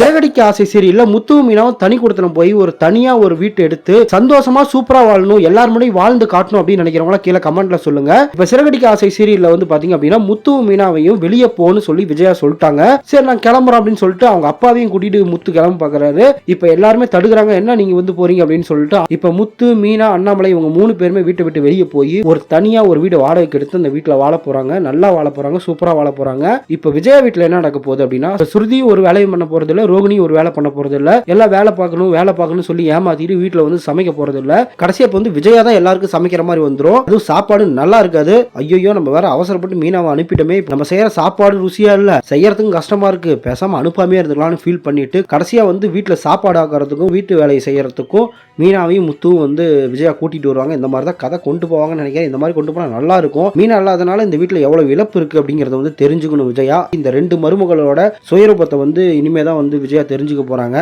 சேகடிக்க ஆசை சீரியல்ல முத்துவும் மீனாவும் தனி கொடுத்தனம் போய் ஒரு தனியா ஒரு வீட்டை எடுத்து சந்தோஷமா சூப்பரா வாழணும் எல்லார் முன்னாடியும் வாழ்ந்து காட்டணும் அப்படின்னு நினைக்கிறவங்களா கீழே கமெண்ட்ல சொல்லுங்க. இப்ப சிறகடிக்க ஆசை சீரியல்ல வந்து பாத்தீங்க அப்படின்னா முத்துவும் மீனாவையும் வெளியே போன்னு சொல்லி விஜயா சொல்லிட்டாங்க. சரி நான் கிளம்புறோம் அப்படின்னு சொல்லிட்டு அவங்க அப்பாவையும் கூட்டிட்டு முத்து கிளம்ப பாக்குறாரு. இப்ப எல்லாருமே தடுக்கிறாங்க என்ன நீங்க வந்து போறீங்க அப்படின்னு சொல்லிட்டு இப்ப முத்து மீனா அண்ணாமலை இவங்க மூணு பேருமே வீட்டை விட்டு வெளியே போய் ஒரு தனியா ஒரு வீடு வாடகைக்கு எடுத்து அந்த வீட்டுல வாழ போறாங்க. நல்லா வாழ போறாங்க சூப்பரா வாழ போறாங்க. இப்ப விஜயா வீட்டுல என்ன நடக்க போகுது அப்படின்னா ஸ்ருதி ஒரு வேலையும் பண்ண போறது ரோகிணி ஒரு வேலை பண்ண போறது இல்ல எல்லாம் வேலை பார்க்கணும் வேலை பார்க்கணும் சொல்லி ஏமாத்திட்டு வீட்டுல வந்து சமைக்க போறது இல்ல கடைசியா வந்து விஜயா தான் எல்லாருக்கும் சமைக்கிற மாதிரி வந்துடும் அதுவும் சாப்பாடு நல்லா இருக்காது. ஐயோ நம்ம வேற அவசரப்பட்டு மீனாவை அனுப்பிட்டோமே. நம்ம செய்யற சாப்பாடு ருசியா இல்ல. செய்யறதுக்கும் கஷ்டமா இருக்கு. பேசாம அனுப்பாமே இருந்துக்கலாம்னு ஃபீல் பண்ணிட்டு கடைசியா வந்து வீட்டுல சாப்பாடு ஆக்கிறதுக்கும் வீட்டு வேலையை செய்யறதுக்கும் மீனாவையும் முத்துவும் வந்து விஜயா கூட்டிட்டு வருவாங்க. இந்த மாதிரி தான் கதை கொண்டு போவாங்கன்னு நினைக்கிறேன். இந்த மாதிரி கொண்டு போனா நல்லா இருக்கும் மீனா இல்லாதனால இந்த வீட்டுல எவ்வளவு இழப்பு இருக்கு அப்படிங்கறத வந்து தெரிஞ்சுக்கணும் விஜயா. இந்த ரெண்டு மருமகளோட சுயரூபத்தை வந்து இனிமே தான் வந்து விஜயா தெரிஞ்சுக்க போறாங்க.